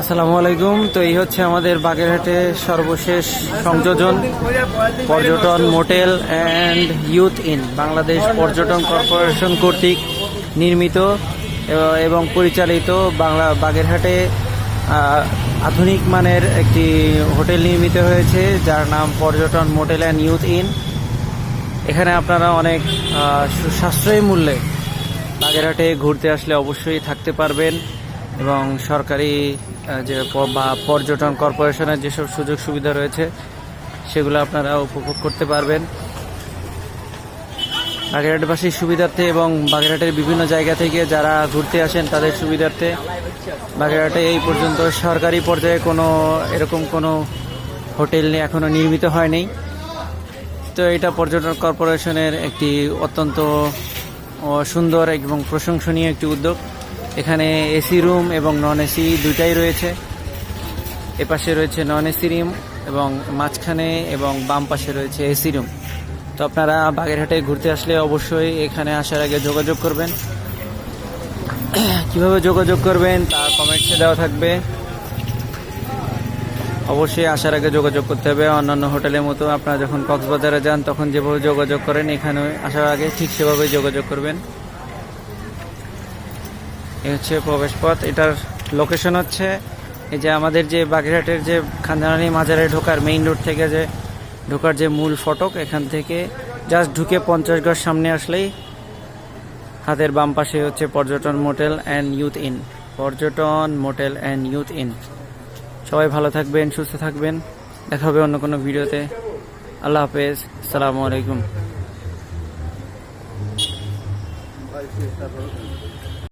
আসসালামু আলাইকুম। তো এই হচ্ছে আমাদের বাগেরহাটে সর্বশেষ সংযোজন, পর্যটন motel and youth inn, Bangladesh পর্যটন কর্পোরেশন কর্তৃক নির্মিত এবং পরিচালিত বাংলা বাগেরহাটে আধুনিক মানের একটি হোটেল নির্মিত হয়েছে, যার নাম পর্যটন মোটেল অ্যান্ড ইউথ ইন। এখানে আপনারা অনেক সাশ্রয়ী মূল্যে বাগেরহাটে ঘুরতে আসলে অবশ্যই থাকতে পারবেন। এবং সরকারি যে বা পর্যটন কর্পোরেশনের যেসব সুযোগ সুবিধা রয়েছে, সেগুলো আপনারা উপভোগ করতে পারবেন। বাগেরহাটবাসীর সুবিধার্থে এবং বাগেরহাটের বিভিন্ন জায়গা থেকে যারা ঘুরতে আসেন তাদের সুবিধার্থে বাগেরহাটে এই পর্যন্ত সরকারি পর্যায়ে কোনো এরকম কোনো হোটেল এখনও নির্মিত হয়নি। তো এটা পর্যটন কর্পোরেশনের একটি অত্যন্ত সুন্দর এবং প্রশংসনীয় একটি উদ্যোগ। এখানে এসি রুম এবং নন এসি দুইটাই রয়েছে। এপাশে রয়েছে নন এসি রুম এবং মাঝখানে এবং বাম পাশে রয়েছে এসি রুম। তো আপনারা বাগেরহাটে ঘুরতে আসলে অবশ্যই এখানে আসার আগে যোগাযোগ করবেন। কীভাবে যোগাযোগ করবেন তা কমেন্টসে দেওয়া থাকবে। অবশ্যই আসার আগে যোগাযোগ করতে হবে। অন্যান্য হোটেলের মতো আপনারা যখন কক্সবাজারে যান, তখন যেভাবে যোগাযোগ করেন, এখানে আসার আগে ঠিক সেভাবে যোগাযোগ করবেন। এই হচ্ছে প্রবেশ পথ এটার লোকেশন হচ্ছে এই যে আমাদের যে বাগেরহাটের যে খানজানানি মাজারে ঢোকার মেইন রোড থেকে যে ঢোকার যে মূল ফটক, এখান থেকে জাস্ট ঢুকে পঞ্চাশ গজ সামনে আসলেই হাতের বাম পাশে হচ্ছে পর্যটন মোটেল অ্যান্ড ইউথ ইন পর্যটন মোটেল অ্যান্ড ইউথ ইন সবাই ভালো থাকবেন, সুস্থ থাকবেন। দেখা হবে অন্য কোনো ভিডিওতে। আল্লাহ হাফেজ। সালামু আলাইকুম।